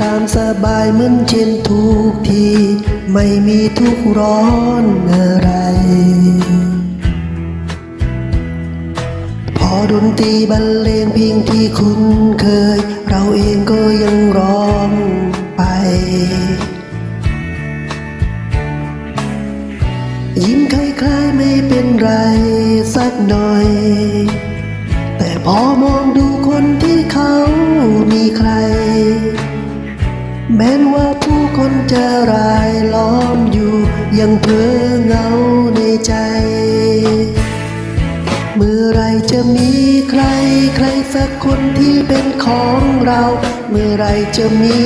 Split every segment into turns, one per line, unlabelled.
ตามสบายเหมือนเช่นทุกที ไม่มีทุกร้อนอะไร พอดนตรีบรรเลงเพลงที่คุ้นเคย เราเองก็ยังร้องไป ยิ้มคล้ายๆไม่เป็นไรสักหน่อย แต่พอมองดูคน ยังเพ้อเหงาในใจ เมื่อไรจะมีใครใครสักคนที่เป็นของเรา เมื่อไรจะมี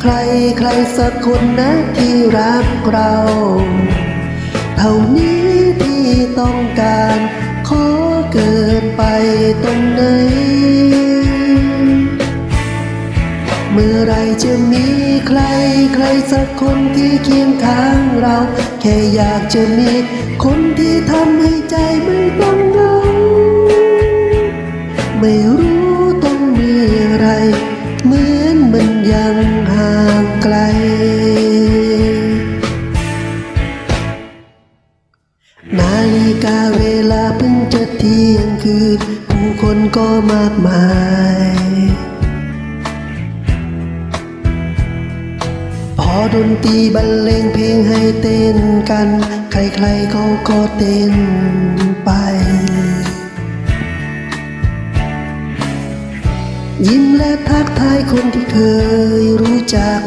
ใครใครสักคนนะที่รักเรา เท่านี้ จะมีใครใครสักคนที่เคียงข้างเรา แค่อยากจะมีคนที่ทำให้ใจไม่ต้องเหงาไม่รู้ต้องมีอะไร เหมือนมันยังห่างไกล นาฬิกาเวลาเพิ่งจะเที่ยงคืนผู้คนก็มากมาย ดนตรีบรรเลงเพลงให้เต้นกัน ใครๆเขาก็เต้นไป ยิ้มและทักทายคนที่เคยรู้จัก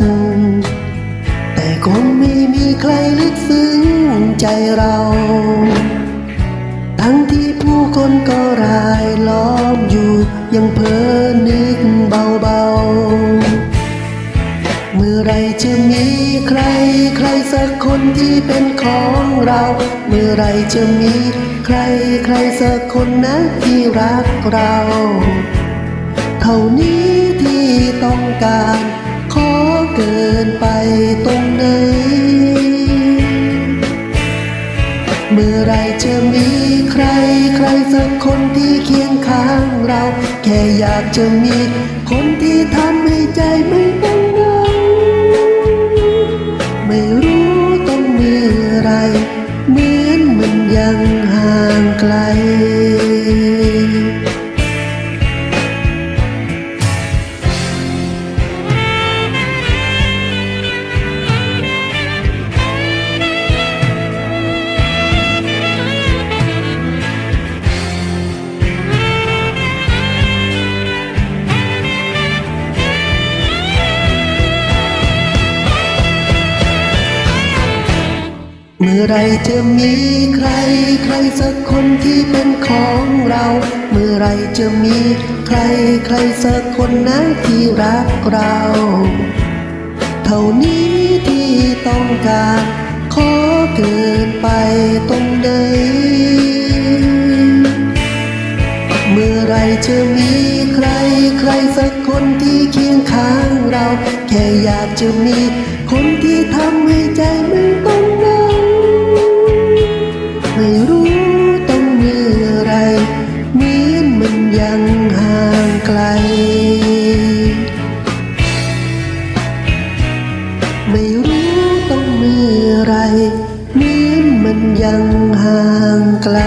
แต่คงไม่มีใครลึกซึ้งใจเรา ทั้งที่ผู้คนก็รายล้อมอยู่ยังเพ้อ จะมีใคร ใครสักคนที่เป็นของเรา เมื่อไรจะมีใคร ใครสักคนนะที่รักเรา เท่านี้ที่ต้องการ ขอเกินไปตรงไหนเมื่อไรจะมีใคร ใครสักคนที่เคียงข้างเรา แค่อยากจะมีคนที่ทำ เมื่อไรจะมีใครใครสักคนที่เป็นของเรา เมื่อไรจะมีใครใครสักคนนะที่รักเรา เท่านี้ที่ต้องการ ขอเกินไปตรงไหนเมื่อไรจะมีใครใครสักคนที่เคียงข้างเรา แค่อยากจะมีคนที่ทำให้ใจม่ต้ ไม่รู้ต้องเมื่อไรเหมือนมันยังห่างไกล